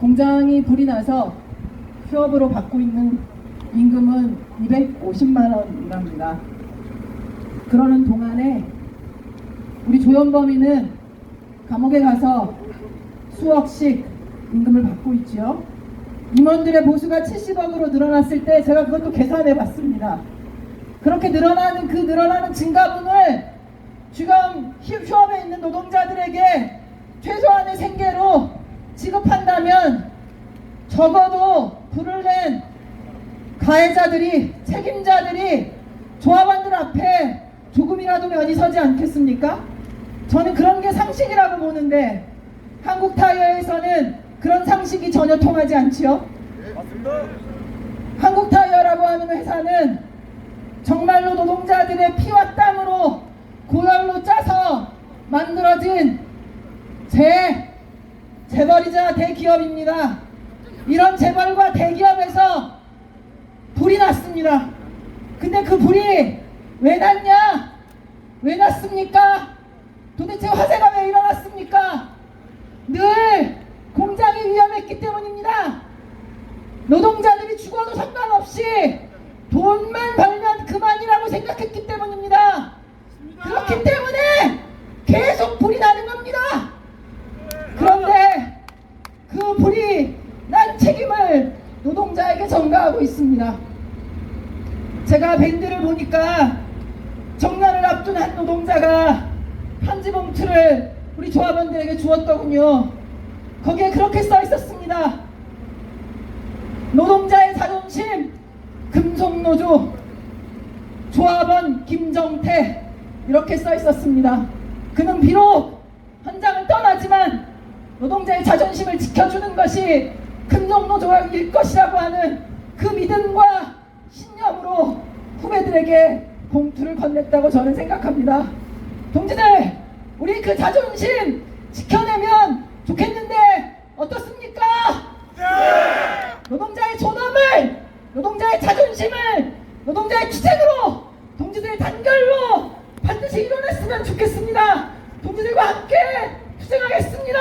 공장이 불이 나서 휴업으로 받고 있는 임금은 250만 원이랍니다. 그러는 동안에 우리 조현범이는 감옥에 가서 수억씩 임금을 받고 있지요. 임원들의 보수가 70억으로 늘어났을 때 제가 그것도 계산해 봤습니다. 그렇게 늘어나는 그 늘어나는 증가분을 지금 휴- 휴업에 있는 노동자들에게 최소한의 생계로 지급 한다면 적어도 불을 낸 가해자들이 책임자들이 조합원들 앞에 조금이라도 면이 서지 않겠습니까? 저는 그런 게 상식이라고 보는데 한국 타이어에서는 그런 상식이 전혀 통하지 않지요. 한국 타이어라고 하는 회사는 정말로 노동자들의 피와 땀으로 고열로 짜서 만들어진 재 재벌이자 대기업입니다. 이런 재벌과 대기업에서 불이 났습니다. 근데 그 불이 왜 났냐? 왜 났습니까? 도대체 화재가 왜 일어났습니까? 늘 공장이 위험했기 때문입니다. 노동자들이 죽어도 상관없이 돈만 벌면 그만이라고 생각했기 때문입니다. 그렇기 때문에 계속 불이 나는 겁니다. 그런데 그 불이 난 책임을 노동자에게 전가하고 있습니다. 제가 밴드를 보니까 정년을 앞둔 한 노동자가 편지 봉투를 우리 조합원들에게 주었더군요. 거기에 그렇게 써 있었습니다. 노동자의 자존심 금속노조 조합원 김정태 이렇게 써 있었습니다. 그는 비록 현장을 떠나지만 노동자의 자존심을 지켜주는 것이 금농노조일 것이라고 하는 그 믿음과 신념으로 후배들에게 봉투를 건넸다고 저는 생각합니다. 동지들, 우리 그 자존심 지켜내면 좋겠는데 어떻습니까? 네! 노동자의 존엄을, 노동자의 자존심을, 노동자의 투쟁으로, 동지들의 단결로 반드시 일어났으면 좋겠습니다. 동지들과 함께 투쟁하겠습니다.